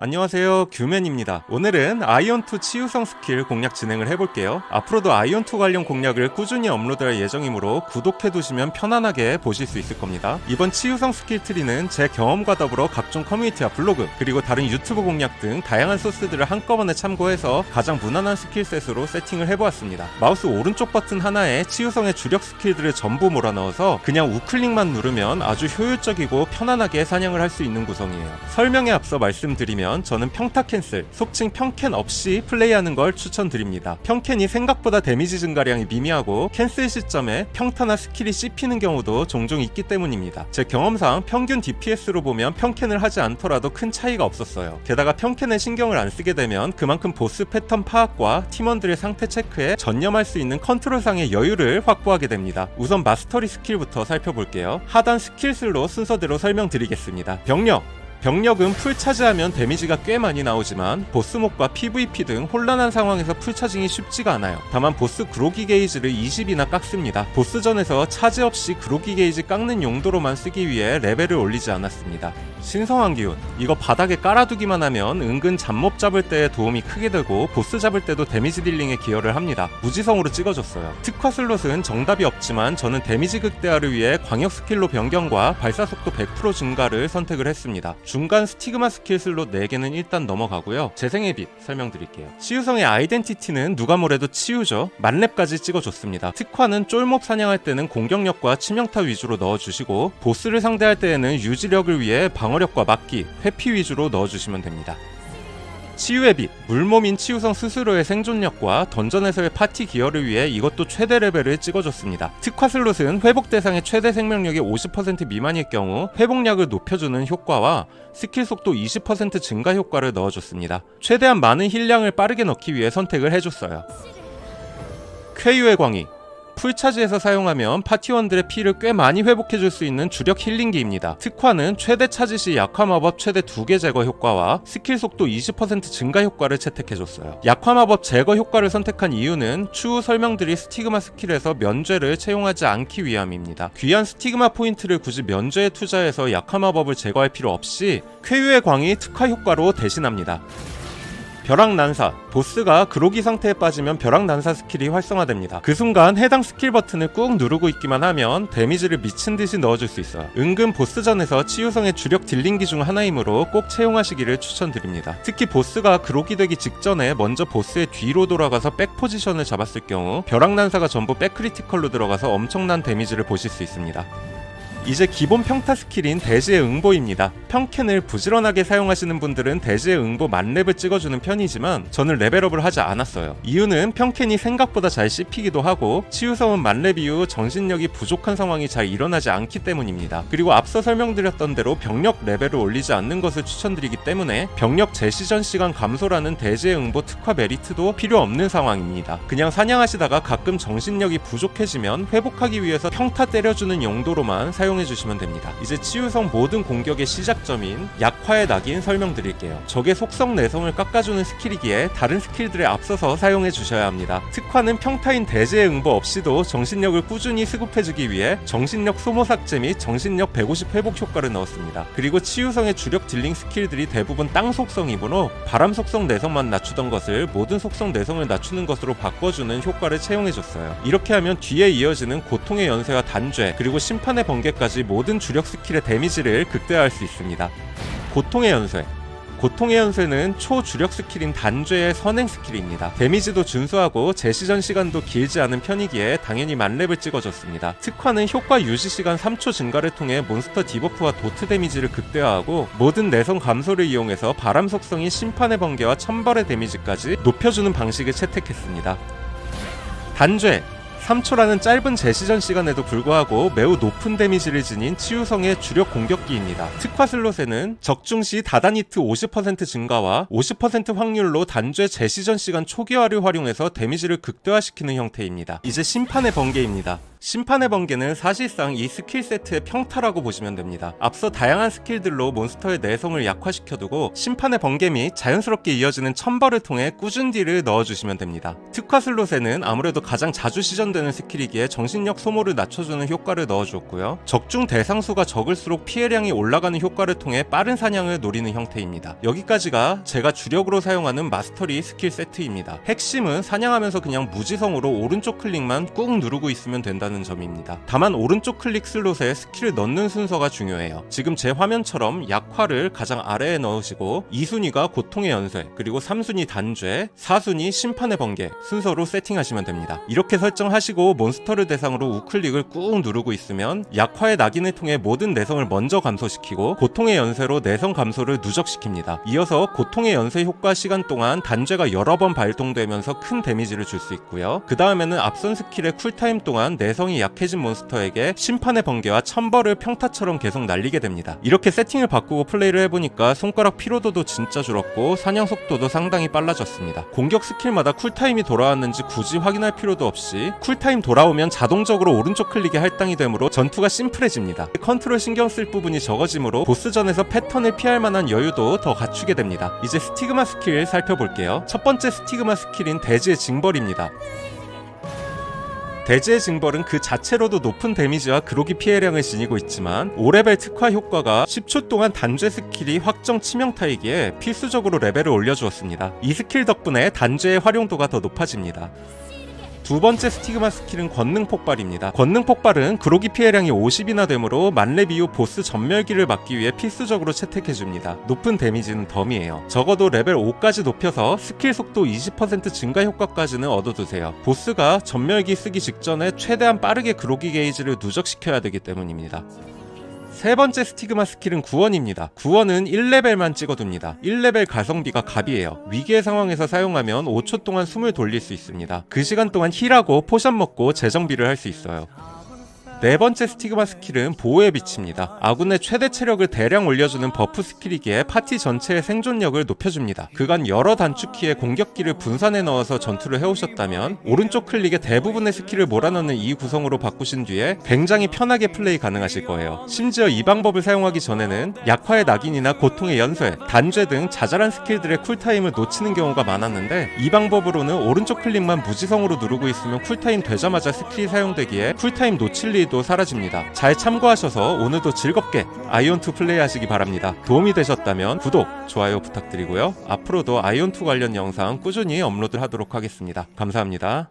안녕하세요. 규맨입니다. 오늘은 아이언2 치유성 스킬 공략 진행을 해볼게요. 앞으로도 아이언2 관련 공략을 꾸준히 업로드할 예정이므로 구독해두시면 편안하게 보실 수 있을 겁니다. 이번 치유성 스킬 트리는 제 경험과 더불어 각종 커뮤니티와 블로그 그리고 다른 유튜브 공략 등 다양한 소스들을 한꺼번에 참고해서 가장 무난한 스킬셋으로 세팅을 해보았습니다. 마우스 오른쪽 버튼 하나에 치유성의 주력 스킬들을 전부 몰아넣어서 그냥 우클릭만 누르면 아주 효율적이고 편안하게 사냥을 할 수 있는 구성이에요. 설명에 앞서 말씀드리면 저는 평타 캔슬, 속칭 평캔 없이 플레이하는 걸 추천드립니다. 평캔이 생각보다 데미지 증가량이 미미하고 캔슬 시점에 평타나 스킬이 씹히는 경우도 종종 있기 때문입니다. 제 경험상 평균 DPS로 보면 평캔을 하지 않더라도 큰 차이가 없었어요. 게다가 평캔에 신경을 안 쓰게 되면 그만큼 보스 패턴 파악과 팀원들의 상태 체크에 전념할 수 있는 컨트롤상의 여유를 확보하게 됩니다. 우선 마스터리 스킬부터 살펴볼게요. 하단 스킬슬로 순서대로 설명드리겠습니다. 병력, 병력은 풀 차지하면 데미지가 꽤 많이 나오지만 보스목과 PVP 등 혼란한 상황에서 풀 차징이 쉽지가 않아요. 다만 보스 그로기 게이지를 20이나 깎습니다. 보스전에서 차지 없이 그로기 게이지 깎는 용도로만 쓰기 위해 레벨을 올리지 않았습니다. 신성한 기운 이거 바닥에 깔아두기만 하면 은근 잡몹 잡을 때 도움이 크게 되고 보스 잡을 때도 데미지 딜링에 기여를 합니다. 무지성으로 찍어줬어요. 특화 슬롯은 정답이 없지만 저는 데미지 극대화를 위해 광역 스킬로 변경과 발사 속도 100% 증가를 선택을 했습니다. 중간 스티그마 스킬 슬롯 4개는 일단 넘어가고요. 재생의 빛 설명드릴게요. 치유성의 아이덴티티는 누가 뭐래도 치유죠. 만렙까지 찍어줬습니다. 특화는 쫄몹 사냥할 때는 공격력과 치명타 위주로 넣어주시고 보스를 상대할 때에는 유지력을 위해 방어력과 막기, 회피 위주로 넣어주시면 됩니다. 치유의 빛, 물몸인 치유성 스스로의 생존력과 던전에서의 파티 기여를 위해 이것도 최대 레벨을 찍어줬습니다. 특화 슬롯은 회복 대상의 최대 생명력이 50% 미만일 경우 회복량을 높여주는 효과와 스킬 속도 20% 증가 효과를 넣어줬습니다. 최대한 많은 힐량을 빠르게 넣기 위해 선택을 해줬어요. 쾌유의 광희 풀차지에서 사용하면 파티원들의 피를 꽤 많이 회복해줄 수 있는 주력 힐링기입니다. 특화는 최대 차지 시 약화 마법 최대 2개 제거 효과와 스킬 속도 20% 증가 효과를 채택해줬어요. 약화 마법 제거 효과를 선택한 이유는 추후 설명드릴 스티그마 스킬에서 면죄를 채용하지 않기 위함입니다. 귀한 스티그마 포인트를 굳이 면죄에 투자해서 약화 마법을 제거할 필요 없이 쾌유의 광이 특화 효과로 대신합니다. 벼락 난사 보스가 그로기 상태에 빠지면 벼락 난사 스킬이 활성화됩니다. 그 순간 해당 스킬 버튼을 꾹 누르고 있기만 하면 데미지를 미친 듯이 넣어줄 수 있어요. 은근 보스전에서 치유성의 주력 딜링기 중 하나이므로 꼭 채용하시기를 추천드립니다. 특히 보스가 그로기 되기 직전에 먼저 보스의 뒤로 돌아가서 백 포지션을 잡았을 경우 벼락 난사가 전부 백 크리티컬로 들어가서 엄청난 데미지를 보실 수 있습니다. 이제 기본 평타 스킬인 대지의 응보입니다. 평캔을 부지런하게 사용하시는 분들은 대지의 응보 만렙을 찍어주는 편이지만 저는 레벨업을 하지 않았어요. 이유는 평캔이 생각보다 잘 씹히기도 하고 치유성은 만렙 이후 정신력이 부족한 상황이 잘 일어나지 않기 때문입니다. 그리고 앞서 설명드렸던 대로 병력 레벨을 올리지 않는 것을 추천드리기 때문에 병력 재시전 시간 감소라는 대지의 응보 특화 메리트도 필요 없는 상황입니다. 그냥 사냥하시다가 가끔 정신력이 부족해지면 회복하기 위해서 평타 때려주는 용도로만 사용 사용해 주시면 됩니다. 이제 치유성 모든 공격의 시작점인 약화의 낙인 설명드릴게요. 적의 속성 내성을 깎아주는 스킬이기에 다른 스킬들에 앞서서 사용해 주셔야 합니다. 특화는 평타인 대제의 응보 없이도 정신력을 꾸준히 수급해주기 위해 정신력 소모 삭제 및 정신력 150 회복 효과를 넣었습니다. 그리고 치유성의 주력 딜링 스킬들이 대부분 땅 속성이므로 바람 속성 내성만 낮추던 것을 모든 속성 내성을 낮추는 것으로 바꿔주는 효과를 채용해줬어요. 이렇게 하면 뒤에 이어지는 고통의 연쇄와 단죄 그리고 심판의 번개 까지 까지 모든 주력 스킬의 데미지를 극대화할 수 있습니다. 고통의 연쇄 고통의 연쇄는 초주력 스킬인 단죄의 선행 스킬입니다. 데미지도 준수하고 재시전 시간도 길지 않은 편이기에 당연히 만렙을 찍어줬습니다. 특화는 효과 유지 시간 3초 증가를 통해 몬스터 디버프와 도트 데미지를 극대화하고 모든 내성 감소를 이용해서 바람 속성인 심판의 번개와 천벌의 데미지까지 높여주는 방식을 채택했습니다. 단죄 3초라는 짧은 재시전 시간에도 불구하고 매우 높은 데미지를 지닌 치유성의 주력 공격기입니다. 특화 슬롯에는 적중 시 다단 히트 50% 증가와 50% 확률로 단죄 재시전 시간 초기화를 활용해서 데미지를 극대화시키는 형태입니다. 이제 심판의 번개입니다. 심판의 번개는 사실상 이 스킬 세트의 평타라고 보시면 됩니다. 앞서 다양한 스킬들로 몬스터의 내성을 약화시켜두고 심판의 번개 및 자연스럽게 이어지는 천벌을 통해 꾸준 딜을 넣어주시면 됩니다. 특화 슬롯에는 아무래도 가장 자주 시전되는 스킬이기에 정신력 소모를 낮춰주는 효과를 넣어주었고요. 적중 대상수가 적을수록 피해량이 올라가는 효과를 통해 빠른 사냥을 노리는 형태입니다. 여기까지가 제가 주력으로 사용하는 마스터리 스킬 세트입니다. 핵심은 사냥하면서 그냥 무지성으로 오른쪽 클릭만 꾹 누르고 있으면 된다 는 점입니다. 다만 오른쪽 클릭 슬롯에 스킬을 넣는 순서가 중요해요. 지금 제 화면처럼 약화를 가장 아래에 넣으시고 2순위가 고통의 연쇄, 그리고 3순위 단죄, 4순위 심판의 번개 순서로 세팅하시면 됩니다. 이렇게 설정하시고 몬스터를 대상으로 우클릭을 꾹 누르고 있으면 약화의 낙인을 통해 모든 내성을 먼저 감소시키고 고통의 연쇄로 내성 감소를 누적시킵니다. 이어서 고통의 연쇄 효과 시간 동안 단죄가 여러 번 발동되면서 큰 데미지를 줄 수 있고요. 그 다음에는 앞선 스킬의 쿨타임 동안 내 성이 약해진 몬스터에게 심판의 번개와 천벌을 평타처럼 계속 날리게 됩니다. 이렇게 세팅을 바꾸고 플레이를 해보니까 손가락 피로도도 진짜 줄었고 사냥 속도도 상당히 빨라졌습니다. 공격 스킬마다 쿨타임이 돌아왔는지 굳이 확인할 필요도 없이 쿨타임 돌아오면 자동적으로 오른쪽 클릭이 할당이 되므로 전투가 심플해집니다. 컨트롤 신경 쓸 부분이 적어지므로 보스전에서 패턴을 피할 만한 여유도 더 갖추게 됩니다. 이제 스티그마 스킬 살펴볼게요. 첫 번째 스티그마 스킬인 대지의 징벌입니다. 대지의 징벌은 그 자체로도 높은 데미지와 그로기 피해량을 지니고 있지만 5레벨 특화 효과가 10초 동안 단죄 스킬이 확정 치명타이기에 필수적으로 레벨을 올려주었습니다. 이 스킬 덕분에 단죄의 활용도가 더 높아집니다. 두 번째 스티그마 스킬은 권능 폭발입니다. 권능 폭발은 그로기 피해량이 50이나 되므로 만렙 이후 보스 전멸기를 막기 위해 필수적으로 채택해줍니다. 높은 데미지는 덤이에요. 적어도 레벨 5까지 높여서 스킬 속도 20% 증가 효과까지는 얻어두세요. 보스가 전멸기 쓰기 직전에 최대한 빠르게 그로기 게이지를 누적시켜야 되기 때문입니다. 세 번째 스티그마 스킬은 구원입니다. 구원은 1레벨만 찍어둡니다. 1레벨 가성비가 갑이에요. 위기의 상황에서 사용하면 5초 동안 숨을 돌릴 수 있습니다. 그 시간 동안 힐하고 포션 먹고 재정비를 할 수 있어요. 네 번째 스티그마 스킬은 보호의 빛입니다. 아군의 최대 체력을 대량 올려주는 버프 스킬이기에 파티 전체의 생존력을 높여줍니다. 그간 여러 단축키에 공격기를 분산해 넣어서 전투를 해오셨다면 오른쪽 클릭에 대부분의 스킬을 몰아넣는 이 구성으로 바꾸신 뒤에 굉장히 편하게 플레이 가능하실 거예요. 심지어 이 방법을 사용하기 전에는 약화의 낙인이나 고통의 연쇄, 단죄 등 자잘한 스킬들의 쿨타임을 놓치는 경우가 많았는데 이 방법으로는 오른쪽 클릭만 무지성으로 누르고 있으면 쿨타임 되자마자 스킬이 사용되기에 쿨타임 놓칠 일도 사라집니다. 잘 참고하셔서 오늘도 즐겁게 아이온2 플레이하시기 바랍니다. 도움이 되셨다면 구독, 좋아요 부탁드리고요. 앞으로도 아이온2 관련 영상 꾸준히 업로드하도록 하겠습니다. 감사합니다.